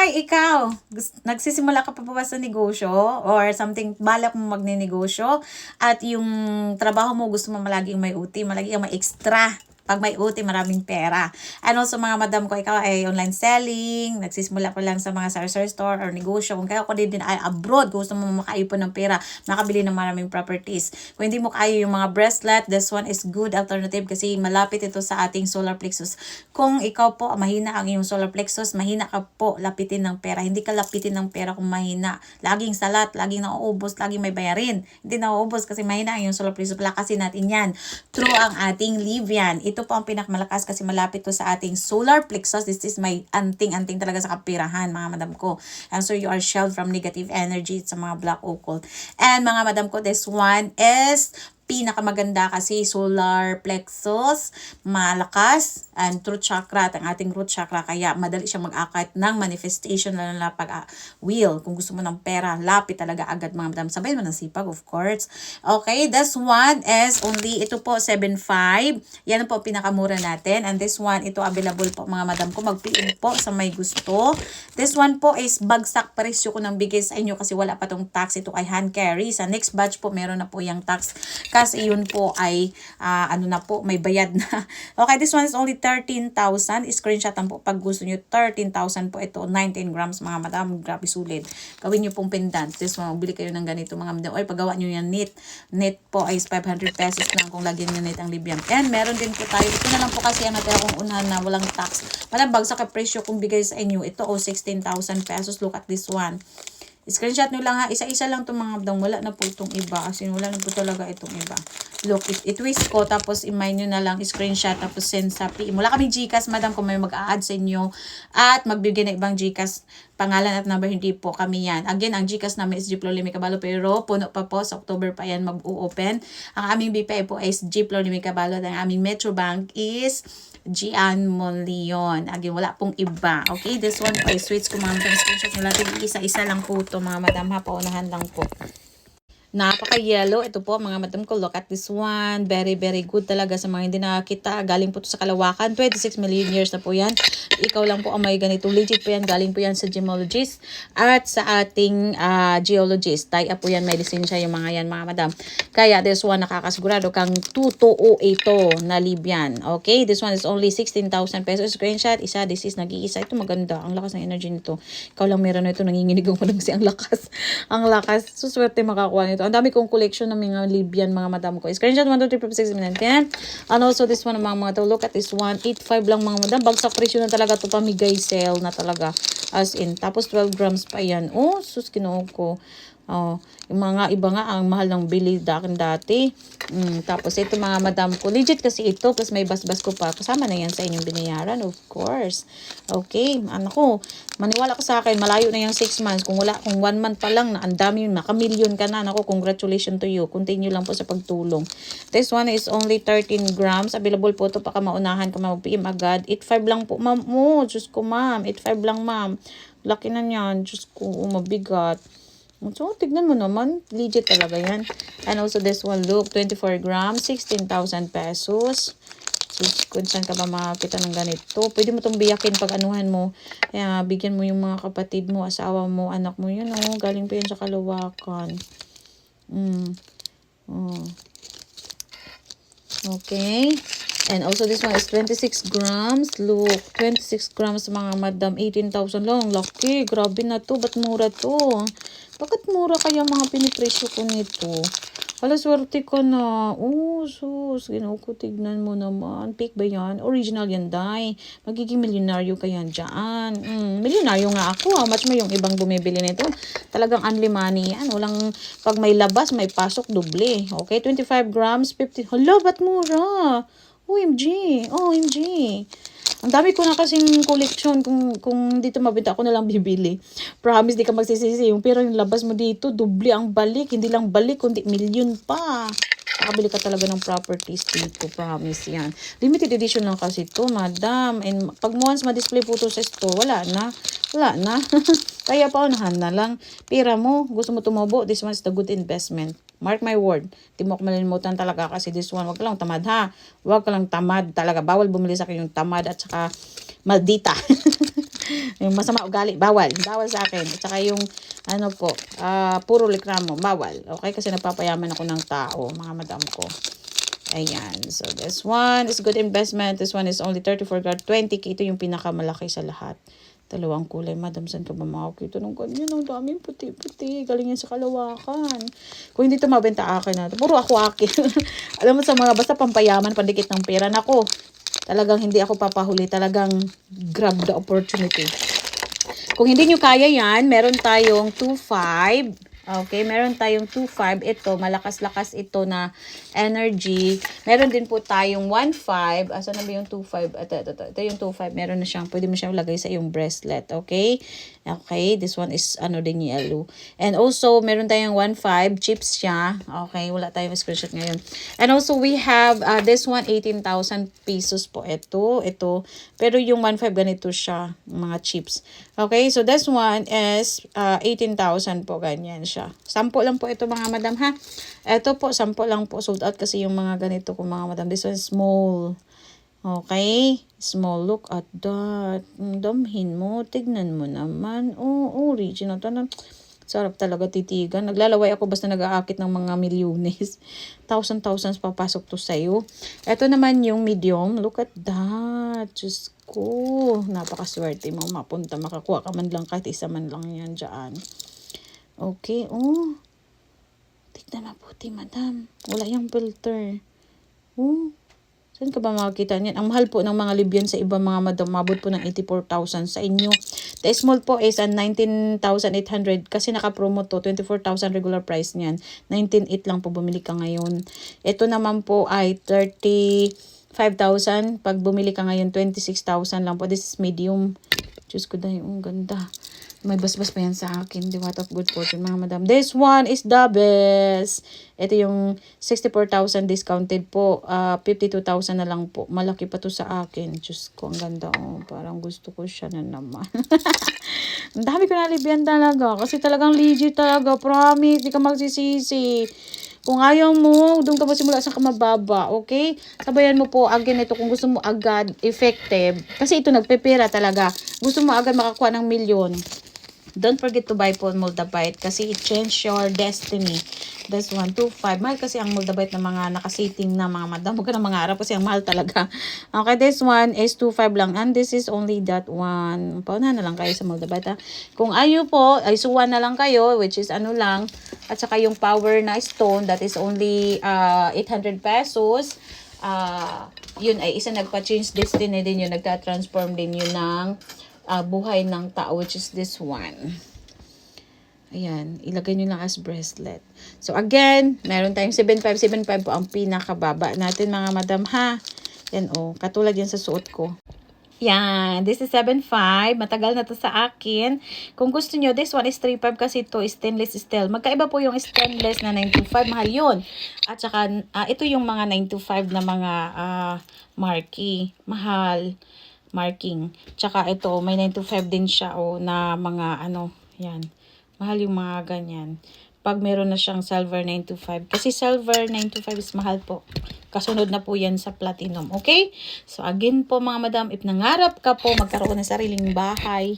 Hi, ikaw! Nagsisimula ka pa ba sa negosyo or something, balak mo magninegosyo at yung trabaho mo gusto mo malaging may uti, malaging may extra. Pag may uti, maraming pera. Ano sa mga madam ko, ikaw ay online selling, nagsisimula pa lang sa mga sari-sari store or negosyo. Kung kaya ko din din ay abroad, gusto mo makaipon ng pera, makabili ng maraming properties. Kung hindi mo kaya yung mga bracelet, this one is good alternative kasi malapit ito sa ating solar plexus. Kung ikaw po, mahina ang iyong solar plexus, mahina ka po lapitin ng pera. Hindi ka lapitin ng pera kung mahina. Laging salat, laging nauubos, laging may bayarin. Hindi nauubos kasi mahina ang iyong solar plexus. Palakasin natin yan through ang ating Livian. Ito po ang pinakamalakas kasi malapit to sa ating solar plexus. This is my anting-anting talaga sa kapirahan, mga madam ko. And so you are shielded from negative energy sa mga black occult. And mga madam ko, this one is pinakamaganda kasi solar plexus, malakas, and root chakra at ang ating root chakra. Kaya madali siya mag-akit ng manifestation lalo na pag uh, will. Kung gusto mo ng pera, lapit talaga agad mga madam. Sabay mo ng sipag, of course. Okay, this one is only, ito po, 7.5. Yan po pinakamura natin. And this one, ito available po mga madam ko. Mag-PM po sa may gusto. This one po is bagsak presyo ko ng bigay sa inyo kasi wala pa tong tax. Ito ay hand carry. Sa next batch po, meron na po yung tax. Kasi yun po ay, ah, ano na po, may bayad na. okay, this one is only 13,000. Screenshot lang po pag gusto nyo. 13,000 po ito. 19 grams mga madam. Grabe sulit. Gawin nyo pong pendant. This one, bili kayo ng ganito mga madam. Or paggawa nyo yan knit. Knit po ay 500 pesos lang kung lagyan nyo knit ang Libyan. And meron din po tayo. Ito na lang po kasi ang natira kong unahan na walang tax. Malabag sa presyo kung bigay sa inyo. Ito o 16,000 pesos. Look at this one. Screenshot nyo lang ha. Isa-isa lang itong mga abdang. Wala na po itong iba. Kasi wala na po talaga itong iba. Look, it, it-twist ko. Tapos imay nyo na lang. Screenshot. Tapos send sa PM. Wala kami Gcash, madam. Kung may mag-a-add sa inyo. At magbigay na ibang Gcash pangalan at number, hindi po kami yan. Again, ang Gcash namin is Giplo Limi Cabalo, pero puno pa po, sa October pa yan mag-open. Ang aming BPI po is Giplo Limi Cabalo, at ang aming Metro Bank is Gian Monleon. Again, wala pong iba. Okay, this one po ay switch ko mga madam. Screenshot natin. Isa-isa lang po to mga madam ha. Paunahan lang po. Napaka-yellow. Ito po, mga madam ko. Look at this one. Very, very good talaga sa mga hindi nakakita. Galing po to sa Kalawakan. 26 million years na po yan. Ikaw lang po ang may ganito. Legit po yan. Galing po yan sa gemologist at sa ating uh, geologist. Tie up po yan. May lisensya yung mga yan, mga madam. Kaya this one, nakakasigurado kang tutuo ito na Libyan. Okay? This one is only 16,000 pesos. Screenshot. Isa, this is nag-iisa. Ito maganda. Ang lakas ng energy nito. Ikaw lang meron na ito. Nanginginig ako lang kasi ang lakas. ang lakas. Suswerte makakuha nito. Ang dami kong collection ng mga Libyan, mga madam ko. Screenshot 1, 2, 3, 4, 5, 6, 7, 10. And also this one, mga mga to. Look at this one. 8.5 lang mga madam. Bagsak presyo na talaga to Pamigay sale na talaga. As in. Tapos 12 grams pa yan. Oh, sus, kinuha ko. Oh, yung mga iba nga ang mahal ng bili dakin dati. Mm, tapos ito mga madam ko, legit kasi ito kasi may basbas ko pa. Kasama na yan sa inyong binayaran, of course. Okay, ano ko, maniwala ka sa akin, malayo na yung 6 months. Kung wala, kung 1 month pa lang, na ang dami yun, nakamilyon ka na. Nako, congratulations to you. Continue lang po sa pagtulong. This one is only 13 grams. Available po ito, paka maunahan ka mag-PM agad. 8.5 lang po, ma'am. Oh, Diyos ko, ma'am. 8.5 lang, ma'am. Laki na niyan. Diyos ko, oh, mabigat. So, tignan mo naman. Legit talaga yan. And also this one, look, 24 grams, 16,000 pesos. So, kung saan ka ba makakita ng ganito. Pwede mo itong biyakin pag anuhan mo. Kaya, bigyan mo yung mga kapatid mo, asawa mo, anak mo. Yun, oh, galing pa yan sa kalawakan. Mm. Oh. Okay. And also this one is 26 grams. Look, 26 grams mga madam. 18,000 lang. Laki. Grabe na to. Ba't mura to? Bakit mura kaya mga pinipresyo ko nito? Wala swerte ka na. Oh, sus. Ginawa ko, tignan mo naman. Fake ba yan? Original yan, Day. Magiging milyonaryo ka yan dyan. Mm, milyonaryo nga ako. How much mo yung ibang bumibili nito? Talagang unli money yan. Walang, pag may labas, may pasok, doble. Okay, 25 grams, 50. Hala, ba't mura? OMG. OMG. Ang dami ko na kasing collection kung, kung dito mabenta ako na lang bibili. Promise di ka magsisisi. Yung pero yung labas mo dito, doble ang balik. Hindi lang balik, kundi million pa. Nakabili ka talaga ng properties dito. Promise yan. Limited edition lang kasi to madam. And pag once ma-display po to sa store, wala na. Wala na. Kaya paunahan na lang. Pira mo, gusto mo tumubo, this one is the good investment. Mark my word. Di mo malilimutan talaga kasi this one, wag ka lang tamad ha. Wag ka lang tamad talaga. Bawal bumili sa akin yung tamad at saka maldita. yung masama ugali, bawal. Bawal sa akin. At saka yung, ano po, ah puro likramo, bawal. Okay? Kasi nagpapayaman ako ng tao, mga madam ko. Ayan. So, this one is good investment. This one is only 34 grad 20k. Ito yung pinakamalaki sa lahat. Dalawang kulay. Madam, saan ka ba makakita ng ganyan? Ang daming puti-puti. Galing yan sa kalawakan. Kung hindi ito mabenta akin na. Puro ako akin. Alam mo sa mga basta pampayaman, pandikit ng pera. Nako, talagang hindi ako papahuli. Talagang grab the opportunity. Kung hindi nyo kaya yan, meron tayong 2.5. Okay, meron tayong 2.5. Ito, malakas-lakas ito na energy. Meron din po tayong 1.5. Asa na ba yung 2.5? Ito, ito, ito. Ito yung 2.5. Meron na siyang, pwede mo siyang lagay sa iyong bracelet. Okay? Okay, this one is ano din yellow. And also, meron tayong 1.5. Chips siya. Okay, wala tayong screenshot ngayon. And also, we have uh, this one, 18,000 pesos po. Ito, ito. Pero yung 1.5 ganito siya, mga chips. Okay, so this one is uh, 18,000 po, ganyan siya. Sampo lang po ito mga madam ha. Ito po, sampo lang po. Sold out kasi yung mga ganito ko mga madam. This one small. Okay? Small. Look at that. Damhin mo. Tignan mo naman. Oh, original. Tanang. Sarap talaga titigan. Naglalaway ako basta nag-aakit ng mga milyones. Thousand thousands papasok to sa'yo. Ito naman yung medium. Look at that. Diyos ko. Napakaswerte mo. Mapunta. Makakuha ka man lang kahit isa man lang yan dyan. Okay. Oh. Tignan mabuti, madam. Wala yung filter. Oh. Saan ka ba makakita niyan? Ang mahal po ng mga Libyan sa ibang mga madam, mabot po ng 84,000 sa inyo. The small po is an 19,800 kasi naka-promo to, 24,000 regular price niyan. 19,800 lang po bumili ka ngayon. Ito naman po ay 35,000. Pag bumili ka ngayon, 26,000 lang po. This is medium. Diyos ko dahil, ang ganda. May basbas pa yan sa akin. The What of Good Fortune, mga madam. This one is the best. Ito yung 64,000 discounted po. Uh, 52,000 na lang po. Malaki pa to sa akin. Diyos ko, ang ganda. Oh, parang gusto ko siya na naman. ang dami ko nalibyan talaga. Kasi talagang legit talaga. Promise, di ka magsisisi. Kung ayaw mo, doon ka ba simula sa kamababa, okay? Sabayan mo po again ito kung gusto mo agad, effective. Kasi ito nagpepera talaga. Gusto mo agad makakuha ng milyon. Don't forget to buy po Moldavite kasi it change your destiny. This one, 2.5. Mahal kasi ang Moldavite na mga nakasiting na mga madam. Huwag ka na mga arap kasi ang mahal talaga. Okay, this one is 2.5 lang. And this is only that one. Paunahan na lang kayo sa Moldavite. Ha? Kung ayaw po, ay suwan na lang kayo, which is ano lang. At saka yung power na stone, that is only uh, 800 pesos. Uh, yun ay isa nagpa-change destiny din yun. Nagta-transform din yun ng uh, buhay ng tao, which is this one. Ayan, ilagay nyo lang as bracelet. So again, meron tayong 7575 po ang pinakababa natin mga madam ha. Yan o, oh, katulad yan sa suot ko. Yan, this is 7.5. Matagal na to sa akin. Kung gusto nyo, this one is 3.5 kasi ito stainless steel. Magkaiba po yung stainless na 925. Mahal yun. At saka, uh, ito yung mga 925 na mga uh, marquee. Mahal marking. Tsaka ito, may 9 to 5 din siya oh, na mga ano, yan. Mahal yung mga ganyan. Pag meron na siyang silver 9 to 5. Kasi silver 9 to 5 is mahal po. Kasunod na po yan sa platinum. Okay? So again po mga madam, if nangarap ka po magkaroon ng sariling bahay,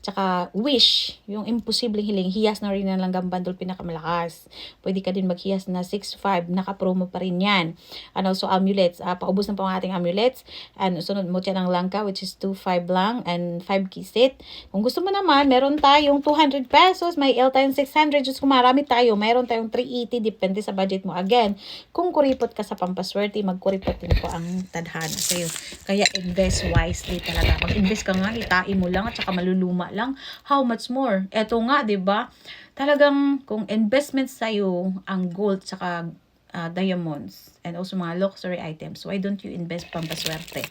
Tsaka wish, yung imposibleng hiling, hiyas na rin na langgam bundle pinakamalakas. Pwede ka din maghiyas na 6.5, naka-promo pa rin yan. And also amulets, uh, paubos na po ang ating amulets. And sunod mo siya ng langka which is 2.5 lang and 5 kisit. Kung gusto mo naman, meron tayong 200 pesos, may L tayong 600, just kung marami tayo, meron tayong 380, depende sa budget mo. Again, kung kuripot ka sa pampaswerte, magkuripot din po ang tadhana sa'yo. Kaya invest wisely talaga. Mag-invest ka nga, itain mo lang at saka maluluma lang, how much more? Eto nga, 'di ba? Talagang kung investment sa iyo ang gold saka uh, diamonds and also mga luxury items, why don't you invest pampaswerte?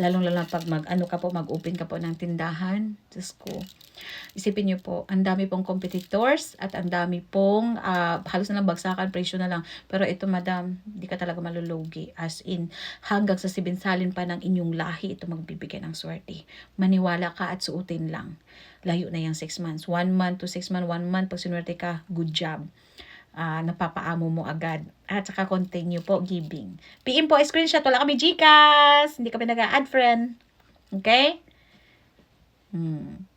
Lalong-lalo pag mag ano ka po, mag-open ka po ng tindahan. Diyos ko. Isipin niyo po, ang dami pong competitors at ang dami pong uh, halos na lang bagsakan, presyo na lang. Pero ito madam, di ka talaga malulugi. As in, hanggang sa sibinsalin pa ng inyong lahi, ito magbibigay ng swerte. Maniwala ka at suotin lang. Layo na yung 6 months. 1 month to 6 months, 1 month, pag sinwerte ka, good job. Ah, napapaamo mo agad. At saka continue po giving. PM po, screenshot. Wala kami Gcash. Hindi kami nag-add friend. Okay? Hmm.